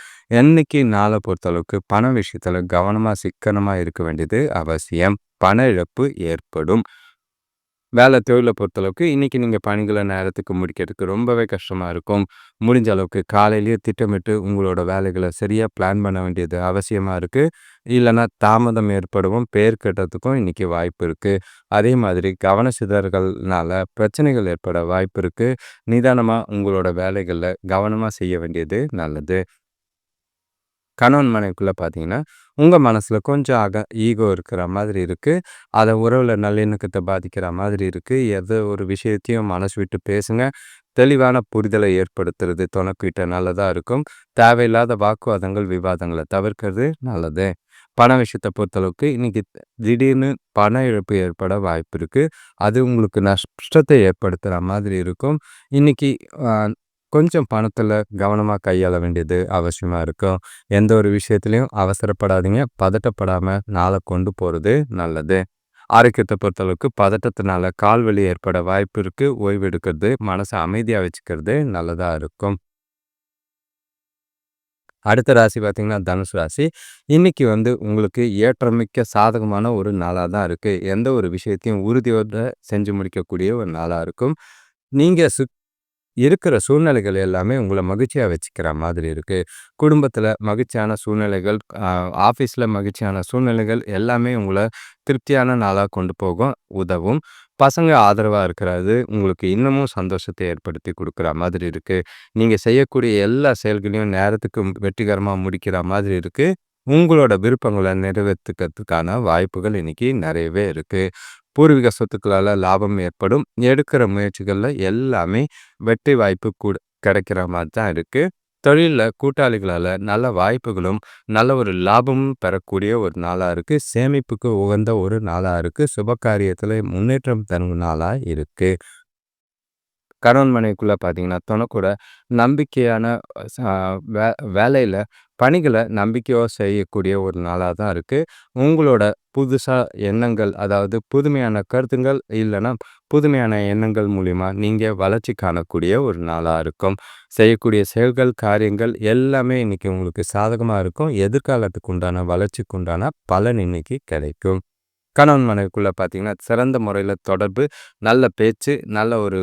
[SPEAKER 1] என்றைக்கு நாளை பொறுத்தளவுக்கு பண விஷயத்தில் கவனமாக சிக்கனமாக இருக்க வேண்டியது அவசியம் பண இழப்பு ஏற்படும் வேலை தொழிலை பொறுத்தளவுக்கு இன்றைக்கி நீங்கள் பணிகளை நேரத்துக்கு முடிக்கிறதுக்கு ரொம்பவே கஷ்டமாக இருக்கும் முடிஞ்ச அளவுக்கு காலையிலேயே திட்டமிட்டு உங்களோட வேலைகளை சரியாக பிளான் பண்ண வேண்டியது அவசியமாக இருக்குது இல்லைன்னா தாமதம் ஏற்படவும் பேர் கட்டுறதுக்கும் இன்றைக்கி வாய்ப்பு இருக்குது அதே மாதிரி கவன சிதறல்கள்னால பிரச்சனைகள் ஏற்பட வாய்ப்பு இருக்குது நிதானமாக உங்களோட வேலைகளில் கவனமாக செய்ய வேண்டியது நல்லது கணவன் மனைவிக்குள்ளே பார்த்தீங்கன்னா உங்கள் மனசில் கொஞ்சம் அக ஈகோ இருக்கிற மாதிரி இருக்குது அதை உறவில் நல்லிணக்கத்தை பாதிக்கிற மாதிரி இருக்குது எது ஒரு விஷயத்தையும் மனசு விட்டு பேசுங்க தெளிவான புரிதலை ஏற்படுத்துறது தொனக்கிட்ட நல்லதாக இருக்கும் தேவையில்லாத வாக்குவாதங்கள் விவாதங்களை தவிர்க்கிறது நல்லது பண விஷயத்தை பொறுத்தளவுக்கு இன்றைக்கி திடீர்னு பண இழப்பு ஏற்பட வாய்ப்பு இருக்குது அது உங்களுக்கு நஷ்டத்தை ஏற்படுத்துகிற மாதிரி இருக்கும் இன்றைக்கி கொஞ்சம் பணத்தில் கவனமாக கையாள வேண்டியது அவசியமாக இருக்கும் எந்த ஒரு விஷயத்துலையும் அவசரப்படாதீங்க பதட்டப்படாமல் நாளை கொண்டு போகிறது நல்லது ஆரோக்கியத்தை பொறுத்தளவுக்கு பதட்டத்தினால கால்வலி ஏற்பட வாய்ப்பு இருக்குது ஓய்வு எடுக்கிறது மனசை அமைதியாக வச்சுக்கிறது நல்லதாக இருக்கும் அடுத்த ராசி பார்த்திங்கன்னா தனுசு ராசி இன்றைக்கி வந்து உங்களுக்கு ஏற்றமிக்க சாதகமான ஒரு நாளாக தான் இருக்குது எந்த ஒரு விஷயத்தையும் உறுதியோடு செஞ்சு முடிக்கக்கூடிய ஒரு நாளாக இருக்கும் நீங்கள் சுக் இருக்கிற சூழ்நிலைகள் எல்லாமே உங்களை மகிழ்ச்சியாக வச்சுக்கிற மாதிரி இருக்குது குடும்பத்தில் மகிழ்ச்சியான சூழ்நிலைகள் ஆஃபீஸில் மகிழ்ச்சியான சூழ்நிலைகள் எல்லாமே உங்களை திருப்தியான நாளாக கொண்டு போகும் உதவும் பசங்க ஆதரவாக இருக்கிறது உங்களுக்கு இன்னமும் சந்தோஷத்தை ஏற்படுத்தி கொடுக்குற மாதிரி இருக்குது நீங்கள் செய்யக்கூடிய எல்லா செயல்களையும் நேரத்துக்கு வெற்றிகரமாக முடிக்கிற மாதிரி இருக்குது உங்களோட விருப்பங்களை நிறைவேற்றுக்கிறதுக்கான வாய்ப்புகள் இன்றைக்கி நிறையவே இருக்குது பூர்வீக சொத்துக்களால் லாபம் ஏற்படும் எடுக்கிற முயற்சிகளில் எல்லாமே வெற்றி வாய்ப்பு கூட கிடைக்கிற மாதிரி தான் இருக்குது தொழிலில் கூட்டாளிகளால் நல்ல வாய்ப்புகளும் நல்ல ஒரு லாபமும் பெறக்கூடிய ஒரு நாளாக இருக்குது சேமிப்புக்கு உகந்த ஒரு நாளாக இருக்குது சுப காரியத்தில் முன்னேற்றம் தரும் நாளாக இருக்குது கணவன் மனைவிக்குள்ளே பார்த்தீங்கன்னா துணக்கூட நம்பிக்கையான வே வேலையில் பணிகளை நம்பிக்கையாக செய்யக்கூடிய ஒரு நாளாக தான் இருக்குது உங்களோட புதுசாக எண்ணங்கள் அதாவது புதுமையான கருத்துங்கள் இல்லைன்னா புதுமையான எண்ணங்கள் மூலிமா நீங்கள் வளர்ச்சி காணக்கூடிய ஒரு நாளாக இருக்கும் செய்யக்கூடிய செயல்கள் காரியங்கள் எல்லாமே இன்றைக்கி உங்களுக்கு சாதகமாக இருக்கும் எதிர்காலத்துக்கு உண்டான வளர்ச்சிக்கு உண்டான பலன் இன்றைக்கி கிடைக்கும் கணவன் மனைவிக்குள்ளே பார்த்தீங்கன்னா சிறந்த முறையில் தொடர்பு நல்ல பேச்சு நல்ல ஒரு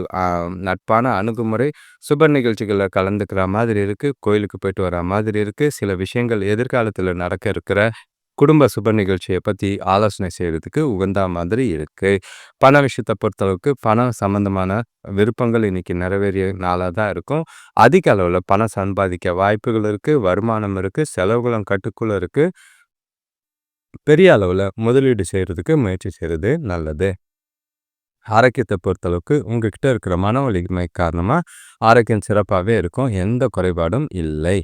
[SPEAKER 1] நட்பான அணுகுமுறை சுப நிகழ்ச்சிகளில் கலந்துக்கிற மாதிரி இருக்குது கோயிலுக்கு போயிட்டு வர மாதிரி இருக்குது சில விஷயங்கள் எதிர்காலத்தில் நடக்க இருக்கிற குடும்ப சுப நிகழ்ச்சியை பற்றி ஆலோசனை செய்கிறதுக்கு உகந்த மாதிரி இருக்குது பண விஷயத்தை பொறுத்தளவுக்கு பணம் சம்மந்தமான விருப்பங்கள் இன்றைக்கி நிறைவேறிய நாளாக தான் இருக்கும் அதிக அளவில் பணம் சம்பாதிக்க வாய்ப்புகள் இருக்குது வருமானம் இருக்குது செலவுகளும் கட்டுக்குள்ளே இருக்குது பெரிய அளவில் முதலீடு செய்கிறதுக்கு முயற்சி செய்கிறது நல்லது ஆரோக்கியத்தை பொறுத்தளவுக்கு உங்ககிட்ட இருக்கிற மன வலிமை காரணமாக ஆரோக்கியம் சிறப்பாகவே இருக்கும் எந்த குறைபாடும் இல்லை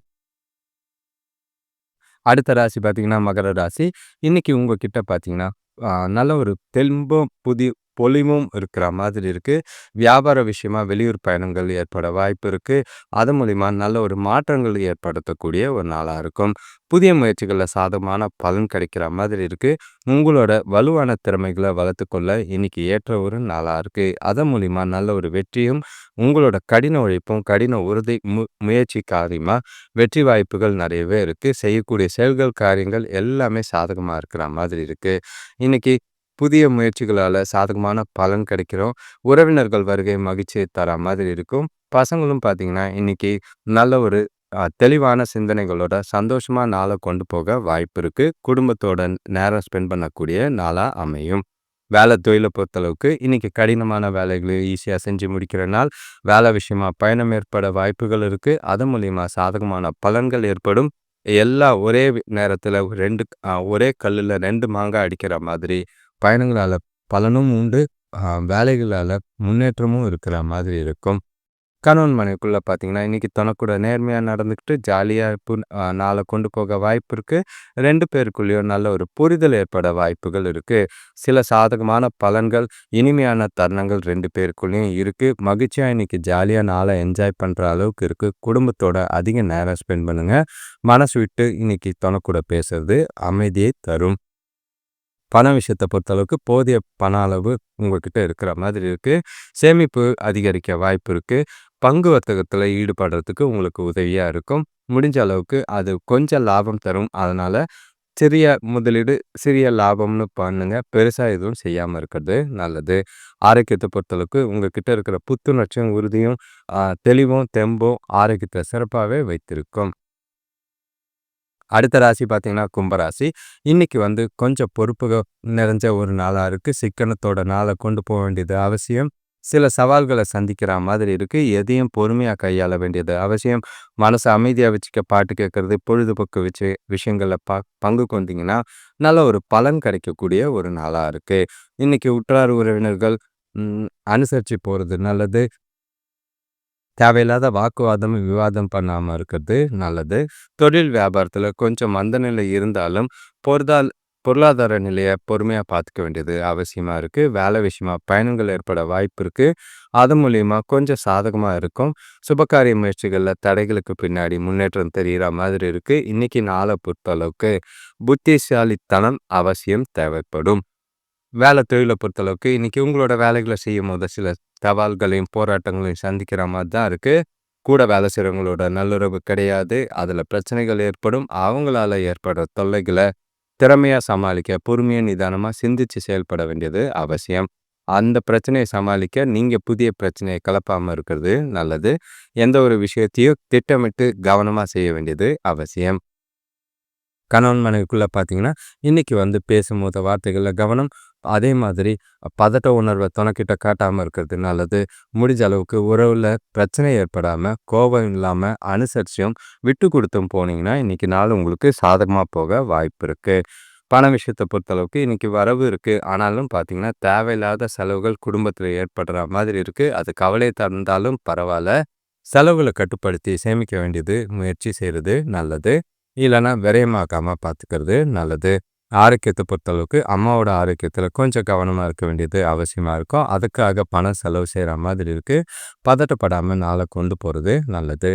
[SPEAKER 1] அடுத்த ராசி பார்த்திங்கன்னா மகர ராசி இன்றைக்கி உங்ககிட்ட பார்த்திங்கன்னா நல்ல ஒரு தெம்பும் புதி பொலிவும் இருக்கிற மாதிரி இருக்குது வியாபார விஷயமா வெளியூர் பயணங்கள் ஏற்பட வாய்ப்பு இருக்குது அது மூலிமா நல்ல ஒரு மாற்றங்கள் ஏற்படுத்தக்கூடிய ஒரு நாளாக இருக்கும் புதிய முயற்சிகளில் சாதகமான பலன் கிடைக்கிற மாதிரி இருக்குது உங்களோட வலுவான திறமைகளை வளர்த்துக்கொள்ள இன்னைக்கு ஏற்ற ஒரு நாளாக இருக்குது அதன் மூலிமா நல்ல ஒரு வெற்றியும் உங்களோட கடின உழைப்பும் கடின உறுதி மு முயற்சி காரியமாக வெற்றி வாய்ப்புகள் நிறையவே இருக்குது செய்யக்கூடிய செயல்கள் காரியங்கள் எல்லாமே சாதகமாக இருக்கிற மாதிரி இருக்குது இன்றைக்கி புதிய முயற்சிகளால் சாதகமான பலன் கிடைக்கிறோம் உறவினர்கள் வருகை மகிழ்ச்சியை தர மாதிரி இருக்கும் பசங்களும் பார்த்தீங்கன்னா இன்றைக்கி நல்ல ஒரு தெளிவான சிந்தனைகளோட சந்தோஷமாக நாளை கொண்டு போக வாய்ப்பு இருக்குது குடும்பத்தோட நேரம் ஸ்பெண்ட் பண்ணக்கூடிய நாளாக அமையும் வேலை தொழிலை பொறுத்தளவுக்கு இன்றைக்கி கடினமான வேலைகளை ஈஸியாக செஞ்சு முடிக்கிற நாள் வேலை விஷயமா பயணம் ஏற்பட வாய்ப்புகள் இருக்குது அதன் மூலிமா சாதகமான பலன்கள் ஏற்படும் எல்லா ஒரே நேரத்தில் ரெண்டு ஒரே கல்லில் ரெண்டு மாங்காய் அடிக்கிற மாதிரி பயணங்களால் பலனும் உண்டு வேலைகளால் முன்னேற்றமும் இருக்கிற மாதிரி இருக்கும் கணவன் மனைவிக்குள்ளே பார்த்தீங்கன்னா இன்றைக்கி தனக்கூட நேர்மையாக நடந்துக்கிட்டு ஜாலியாக இப்போ நாளை கொண்டு போக வாய்ப்பு இருக்குது ரெண்டு பேருக்குள்ளேயும் நல்ல ஒரு புரிதல் ஏற்பட வாய்ப்புகள் இருக்குது சில சாதகமான பலன்கள் இனிமையான தருணங்கள் ரெண்டு பேருக்குள்ளேயும் இருக்குது மகிழ்ச்சியாக இன்றைக்கி ஜாலியாக நாளை என்ஜாய் பண்ணுற அளவுக்கு இருக்குது குடும்பத்தோட அதிக நேரம் ஸ்பெண்ட் பண்ணுங்கள் மனசு விட்டு இன்றைக்கி தனக்கூட பேசுறது அமைதியை தரும் பண விஷயத்தை பொறுத்தளவுக்கு போதிய பண அளவு உங்கள்கிட்ட இருக்கிற மாதிரி இருக்குது சேமிப்பு அதிகரிக்க வாய்ப்பு இருக்குது பங்கு வர்த்தகத்தில் ஈடுபடுறதுக்கு உங்களுக்கு உதவியாக இருக்கும் முடிஞ்ச அளவுக்கு அது கொஞ்சம் லாபம் தரும் அதனால் சிறிய முதலீடு சிறிய லாபம்னு பண்ணுங்க பெருசாக எதுவும் செய்யாமல் இருக்கிறது நல்லது ஆரோக்கியத்தை பொறுத்தளவுக்கு உங்ககிட்ட இருக்கிற புத்துணர்ச்சியும் உறுதியும் தெளிவும் தெம்பும் ஆரோக்கியத்தை சிறப்பாகவே வைத்திருக்கும் அடுத்த ராசி பார்த்திங்கன்னா கும்பராசி இன்றைக்கி வந்து கொஞ்சம் பொறுப்புகள் நிறைஞ்ச ஒரு நாளாக இருக்குது சிக்கனத்தோட நாளை கொண்டு போக வேண்டியது அவசியம் சில சவால்களை சந்திக்கிற மாதிரி இருக்குது எதையும் பொறுமையாக கையாள வேண்டியது அவசியம் மனசை அமைதியாக வச்சுக்க பாட்டு கேட்குறது பொழுதுபோக்கு வச்சு விஷயங்களில் ப பங்கு கொண்டிங்கன்னா நல்ல ஒரு பலன் கிடைக்கக்கூடிய ஒரு நாளாக இருக்குது இன்றைக்கி உற்றார் உறவினர்கள் அனுசரித்து போகிறது நல்லது தேவையில்லாத வாக்குவாதம் விவாதம் பண்ணாமல் இருக்கிறது நல்லது தொழில் வியாபாரத்தில் கொஞ்சம் மந்த நிலை இருந்தாலும் பொருதால் பொருளாதார நிலையை பொறுமையாக பார்த்துக்க வேண்டியது அவசியமாக இருக்குது வேலை விஷயமா பயணங்கள் ஏற்பட வாய்ப்பு இருக்குது அது மூலயமா கொஞ்சம் சாதகமாக இருக்கும் சுபகாரிய முயற்சிகளில் தடைகளுக்கு பின்னாடி முன்னேற்றம் தெரிகிற மாதிரி இருக்குது இன்றைக்கி நாளை பொறுத்தளவுக்கு புத்திசாலித்தனம் அவசியம் தேவைப்படும் வேலை தொழிலை பொறுத்தளவுக்கு இன்றைக்கி உங்களோட வேலைகளை செய்யும் போது சில சவால்களையும் போராட்டங்களையும் சந்திக்கிற மாதிரி தான் இருக்குது கூட வேலை செய்கிறவங்களோட நல்லுறவு கிடையாது அதில் பிரச்சனைகள் ஏற்படும் அவங்களால ஏற்படுற தொல்லைகளை திறமையாக சமாளிக்க பொறுமையாக நிதானமாக சிந்தித்து செயல்பட வேண்டியது அவசியம் அந்த பிரச்சனையை சமாளிக்க நீங்கள் புதிய பிரச்சனையை கலப்பாமல் இருக்கிறது நல்லது எந்த ஒரு விஷயத்தையும் திட்டமிட்டு கவனமாக செய்ய வேண்டியது அவசியம் கணவன் மனைவிக்குள்ளே பார்த்தீங்கன்னா இன்றைக்கி வந்து பேசும்போது வார்த்தைகளில் கவனம் அதே மாதிரி பதட்ட உணர்வை துணக்கிட்ட காட்டாமல் இருக்கிறது நல்லது முடிஞ்ச அளவுக்கு உறவில் பிரச்சனை ஏற்படாமல் கோபம் இல்லாமல் அனுசரிச்சும் விட்டு கொடுத்தும் போனீங்கன்னா இன்றைக்கி நாள் உங்களுக்கு சாதகமாக போக வாய்ப்பு இருக்குது பண விஷயத்தை பொறுத்தளவுக்கு இன்றைக்கி வரவு இருக்குது ஆனாலும் பார்த்தீங்கன்னா தேவையில்லாத செலவுகள் குடும்பத்தில் ஏற்படுற மாதிரி இருக்குது அது கவலையை தந்தாலும் பரவாயில்ல செலவுகளை கட்டுப்படுத்தி சேமிக்க வேண்டியது முயற்சி செய்கிறது நல்லது இல்லைன்னா விரயமாக்காமல் பார்த்துக்கிறது நல்லது ஆரோக்கியத்தை பொறுத்தளவுக்கு அம்மாவோட ஆரோக்கியத்தில் கொஞ்சம் கவனமாக இருக்க வேண்டியது அவசியமாக இருக்கும் அதுக்காக பணம் செலவு செய்கிற மாதிரி இருக்குது பதட்டப்படாமல் நாளை கொண்டு போகிறது நல்லது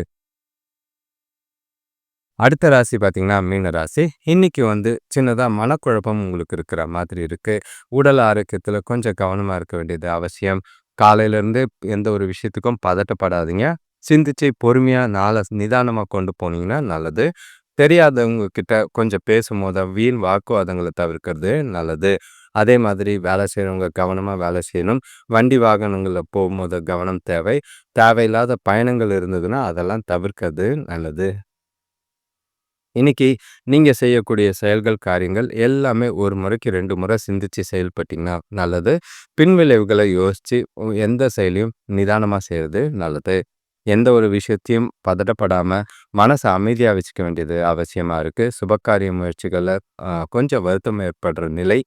[SPEAKER 1] அடுத்த ராசி பார்த்திங்கன்னா மீன ராசி இன்றைக்கி வந்து சின்னதாக மனக்குழப்பம் உங்களுக்கு இருக்கிற மாதிரி இருக்குது உடல் ஆரோக்கியத்தில் கொஞ்சம் கவனமாக இருக்க வேண்டியது அவசியம் காலையிலேருந்து எந்த ஒரு விஷயத்துக்கும் பதட்டப்படாதீங்க சிந்திச்சு பொறுமையாக நாளை நிதானமாக கொண்டு போனீங்கன்னா நல்லது தெரியாதவங்க கிட்ட கொஞ்சம் பேசும்போது வீண் வாக்குவாதங்களை தவிர்க்கிறது நல்லது அதே மாதிரி வேலை செய்கிறவங்க கவனமாக வேலை செய்யணும் வண்டி வாகனங்களில் போகும்போது கவனம் தேவை தேவையில்லாத பயணங்கள் இருந்ததுன்னா அதெல்லாம் தவிர்க்கிறது நல்லது இன்னைக்கு நீங்கள் செய்யக்கூடிய செயல்கள் காரியங்கள் எல்லாமே ஒரு முறைக்கு ரெண்டு முறை சிந்திச்சு செயல்பட்டிங்கன்னா நல்லது பின்விளைவுகளை யோசித்து எந்த செயலையும் நிதானமாக செய்கிறது நல்லது எந்த ஒரு விஷயத்தையும் பதட்டப்படாமல் மனசை அமைதியாக வச்சுக்க வேண்டியது அவசியமாக இருக்குது சுபக்காரிய முயற்சிகளில் கொஞ்சம் வருத்தம் ஏற்படுற நிலை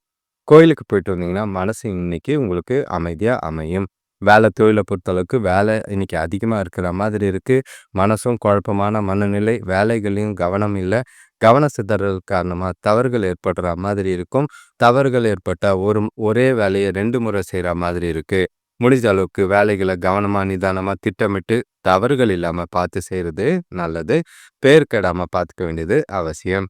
[SPEAKER 1] கோயிலுக்கு போயிட்டு வந்தீங்கன்னா மனசு இன்னைக்கு உங்களுக்கு அமைதியாக அமையும் வேலை தொழிலை பொறுத்தளவுக்கு வேலை இன்னைக்கு அதிகமாக இருக்கிற மாதிரி இருக்குது மனசும் குழப்பமான மனநிலை வேலைகளையும் கவனம் இல்லை கவன சிதறல் காரணமாக தவறுகள் ஏற்படுற மாதிரி இருக்கும் தவறுகள் ஏற்பட்டால் ஒரு ஒரே வேலையை ரெண்டு முறை செய்கிற மாதிரி இருக்குது முடிஞ்ச அளவுக்கு வேலைகளை கவனமாக நிதானமாக திட்டமிட்டு தவறுகள் இல்லாமல் பார்த்து செய்கிறது நல்லது பேர் கெடாமல் பார்த்துக்க வேண்டியது அவசியம்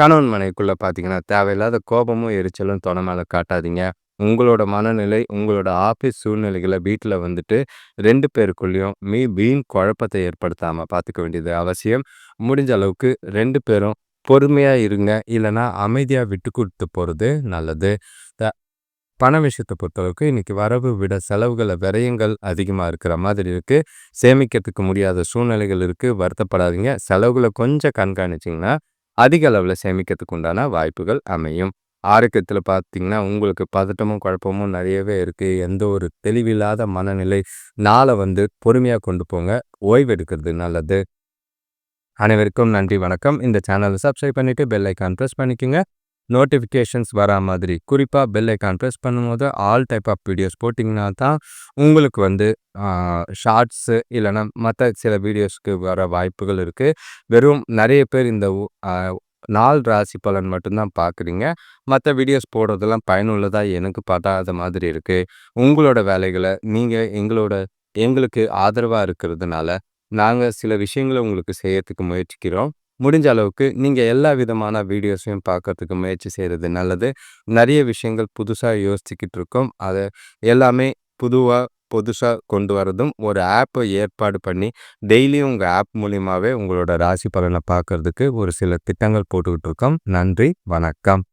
[SPEAKER 1] கணவன் மனைக்குள்ளே பார்த்தீங்கன்னா தேவையில்லாத கோபமும் எரிச்சலும் தொண மேலே காட்டாதீங்க உங்களோட மனநிலை உங்களோட ஆஃபீஸ் சூழ்நிலைகளை வீட்டில் வந்துட்டு ரெண்டு பேருக்குள்ளேயும் மீ வீண் குழப்பத்தை ஏற்படுத்தாமல் பார்த்துக்க வேண்டியது அவசியம் முடிஞ்ச அளவுக்கு ரெண்டு பேரும் பொறுமையாக இருங்க இல்லைனா அமைதியாக விட்டு கொடுத்து போகிறது நல்லது பண விஷயத்தை பொறுத்தளவுக்கு இன்றைக்கி வரவு விட செலவுகளை விரயங்கள் அதிகமாக இருக்கிற மாதிரி இருக்குது சேமிக்கிறதுக்கு முடியாத சூழ்நிலைகள் இருக்குது வருத்தப்படாதீங்க செலவுகளை கொஞ்சம் கண்காணிச்சிங்கன்னா அதிக அளவில் சேமிக்கிறதுக்கு உண்டான வாய்ப்புகள் அமையும் ஆரோக்கியத்தில் பார்த்தீங்கன்னா உங்களுக்கு பதட்டமும் குழப்பமும் நிறையவே இருக்குது எந்த ஒரு தெளிவில்லாத மனநிலை நாளை வந்து பொறுமையாக கொண்டு போங்க ஓய்வெடுக்கிறது நல்லது அனைவருக்கும் நன்றி வணக்கம் இந்த சேனலை சப்ஸ்கிரைப் பண்ணிவிட்டு பெல்லைக்கான் ப்ரெஸ் பண்ணிக்கோங்க நோட்டிஃபிகேஷன்ஸ் வர மாதிரி குறிப்பாக பெல் ஐக்கான் ப்ரெஸ் பண்ணும்போது ஆல் டைப் ஆஃப் வீடியோஸ் போட்டிங்கன்னா தான் உங்களுக்கு வந்து ஷார்ட்ஸு இல்லைனா மற்ற சில வீடியோஸ்க்கு வர வாய்ப்புகள் இருக்குது வெறும் நிறைய பேர் இந்த நாள் ராசி பலன் மட்டும்தான் பார்க்குறீங்க மற்ற வீடியோஸ் போடுறதெல்லாம் பயனுள்ளதாக எனக்கு படாத மாதிரி இருக்குது உங்களோட வேலைகளை நீங்கள் எங்களோட எங்களுக்கு ஆதரவாக இருக்கிறதுனால நாங்கள் சில விஷயங்களை உங்களுக்கு செய்யறதுக்கு முயற்சிக்கிறோம் முடிஞ்ச அளவுக்கு நீங்கள் எல்லா விதமான வீடியோஸையும் பார்க்கறதுக்கு முயற்சி செய்கிறது நல்லது நிறைய விஷயங்கள் புதுசாக யோசிச்சுக்கிட்டு இருக்கோம் அதை எல்லாமே புதுவாக புதுசாக கொண்டு வரதும் ஒரு ஆப்பை ஏற்பாடு பண்ணி டெய்லியும் உங்கள் ஆப் மூலியமாகவே உங்களோட ராசி பலனை பார்க்கறதுக்கு ஒரு சில திட்டங்கள் போட்டுக்கிட்டு இருக்கோம் நன்றி வணக்கம்